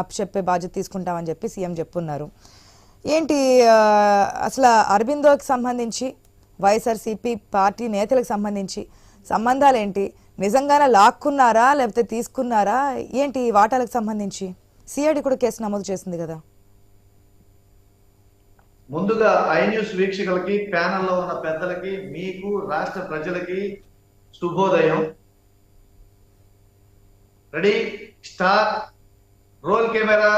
అప్పచెప్పే బాధ్యత తీసుకుంటామని చెప్పి సీఎం చెప్పున్నారు. ఏంటి అసలు అరబిందోకి సంబంధించి వైఎస్ఆర్సీపీ పార్టీ నేతలకు సంబంధించి సంబంధాలు ఏంటి నిజంగానే లాక్కున్నారా లేకపోతే తీసుకున్నారా? ఏంటి ఈ వాటాలకు సంబంధించి? సిఐడి కూడా కేసు నమోదు చేసింది కదా. ముందుగా ఐ న్యూస్ వీక్షకులకి ప్యానల్లో ఉన్న పెద్దలకి మీకు రాష్ట్ర ప్రజలకి శుభోదయం. Ready? Star? Roll camera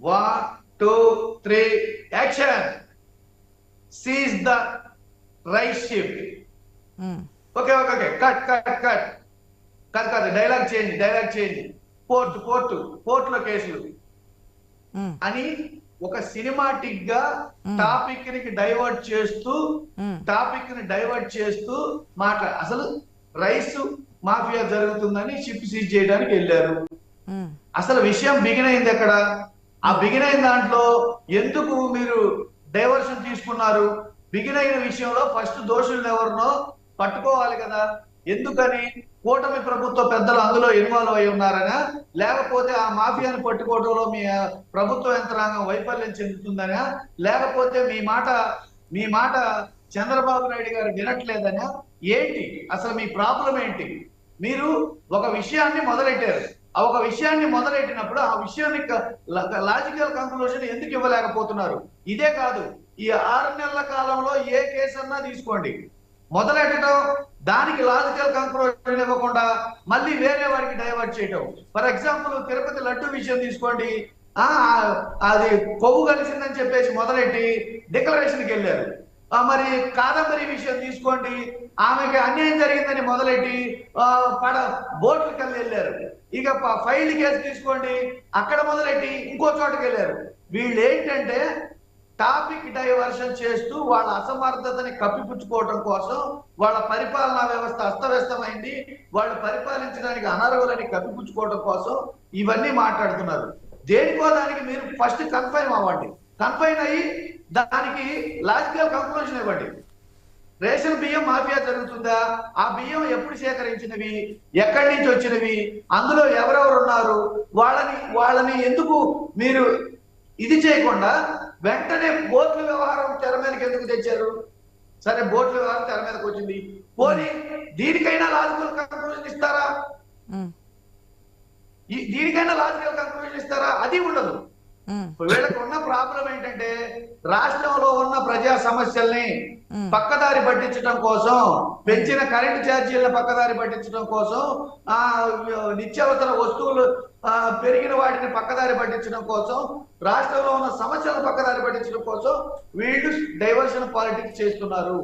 one two three action seize the right shift okay okay okay cut cut cut కాదు కాదు dialogue change dialogue change court court కోర్టులో కేసులు ఉమ్, అని ఒక సినిమాటిక్గా. టాపిక్ని డైవర్ట్ చేస్తూ. టాపిక్ని డైవర్ట్ చేస్తూ మాట్లా అసలు రైస్ మాఫియా జరుగుతుందని షిప్ సీజ్ చేయడానికి వెళ్ళారు. ఉమ్, అసలు విషయం బిగిన్ అయింది ఎక్కడ? ఆ బిగిన్ అయిన దాంట్లో ఎందుకు మీరు డైవర్షన్ తీసుకున్నారు? బిగిన్ అయిన విషయంలో ఫస్ట్ దోషులను ఎవరినో పట్టుకోవాలి కదా. ఎందుకని? కూటమి ప్రభుత్వ పెద్దలు అందులో ఇన్వాల్వ్ అయి ఉన్నారనా? లేకపోతే ఆ మాఫియాను పట్టుకోవడంలో మీ ప్రభుత్వ యంత్రాంగం వైఫల్యం చెందుతుందనా? లేకపోతే మీ మాట మీ మాట చంద్రబాబు నాయుడు గారు వినట్లేదనా? ఏంటి? అసలు మీ ప్రాబ్లం ఏంటి? మీరు ఒక విషయాన్ని మొదలెట్టారు. ఒక విషయాన్ని మొదలెట్టినప్పుడు ఆ విషయాన్ని లాజికల్ కంక్లూజన్ ఎందుకు ఇవ్వలేకపోతున్నారు? ఇదే కాదు ఈ ఆరు నెలల కాలంలో ఏ కేసు అన్నా తీసుకోండి. మొదలెట్టడం దానికి లాజికల్ కంక్లూజన్ ఇవ్వకుండా మళ్ళీ వేరే వారికి డైవర్ట్ చేయటం. ఫర్ ఎగ్జాంపుల్ తిరుపతి లడ్డు విషయం తీసుకోండి. ఆ అది కొవ్వు కలిసిందని చెప్పేసి మొదలెట్టి డిక్లరేషన్కి వెళ్ళారు. మరి కాదంబరి విషయం తీసుకోండి. ఆమెకి అన్యాయం జరిగిందని మొదలెట్టి పడ బోట్లకి వెళ్ళి వెళ్ళారు. ఇక ప- కేసు తీసుకోండి. అక్కడ మొదలెట్టి ఇంకో చోటకి వెళ్ళారు. వీళ్ళు ఏంటంటే టాపిక్ డైవర్షన్ చేస్తూ వాళ్ళ అసమర్థతని కప్పిపుచ్చుకోవటం కోసం వాళ్ళ పరిపాలనా వ్యవస్థ అస్తవ్యస్తమైంది. వాళ్ళు పరిపాలించడానికి అనర్హులని కప్పిపుచ్చుకోవటం కోసం ఇవన్నీ మాట్లాడుతున్నారు. దేనికో దానికి మీరు ఫస్ట్ కన్ఫర్మ్ అవ్వండి. కన్ఫైన్ అయ్యి దానికి లాజికల్ కంక్లూజన్ ఇవ్వండి. రేషన్ బియ్యం మాఫియా జరుగుతుందా? ఆ బియ్యం ఎప్పుడు సేకరించినవి? ఎక్కడి నుంచి వచ్చినవి? అందులో ఎవరెవరు ఉన్నారు? వాళ్ళని వాళ్ళని ఎందుకు మీరు ఇది చేయకుండా వెంటనే బోట్ల వ్యవహారం తెర మీదకి ఎందుకు తెచ్చారు? సరే బోట్ల వ్యవహారం తెర మీదకి వచ్చింది. పోనీ దీనికైనా లాజికల్ కంక్లూజన్ ఇస్తారా? దీనికైనా లాజికల్ కంక్లూజన్ ఇస్తారా? అది ఉండదు. వీళ్ళకు ఉన్న ప్రాబ్లం ఏంటంటే రాష్ట్రంలో ఉన్న ప్రజా సమస్యల్ని. పక్కదారి పట్టించడం కోసం పెంచిన కరెంట్ ఛార్జీలను పక్కదారి పట్టించడం కోసం ఆ నిత్యావసర వస్తువులు పెరిగిన వాటిని పక్కదారి పట్టించడం కోసం రాష్ట్రంలో ఉన్న సమస్యలను పక్కదారి పట్టించడం కోసం వీళ్ళు డైవర్షన్ పాలిటిక్స్ చేస్తున్నారు.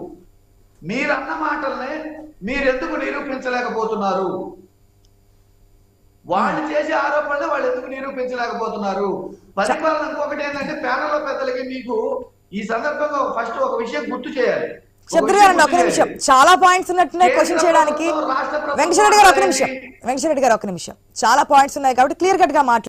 మీరన్న మాటల్ని మీరెందుకు నిరూపించలేకపోతున్నారు? వాళ్ళు చేసే ఆరోపణలు వాళ్ళు ఎందుకు నిరూపించలేకపోతున్నారు? పరిపాలన ఇంకొకటి ఏంటంటే ప్యానల్ పెద్దలకి మీకు ఈ సందర్భంగా ఫస్ట్ ఒక విషయం గుర్తు చేయాలి. గారు ఒక నిమిషం. చాలా పాయింట్స్ ఉన్నట్టున్నాయి క్వశ్చన్ చేయడానికి. ప్రభుత్వం వెంకటరెడ్డి గారు ఒక నిమిషం. వెంకటరెడ్డి గారు ఒక నిమిషం. చాలా పాయింట్స్ ఉన్నాయి కాబట్టి క్లియర్ కట్గా మాట్లాడండి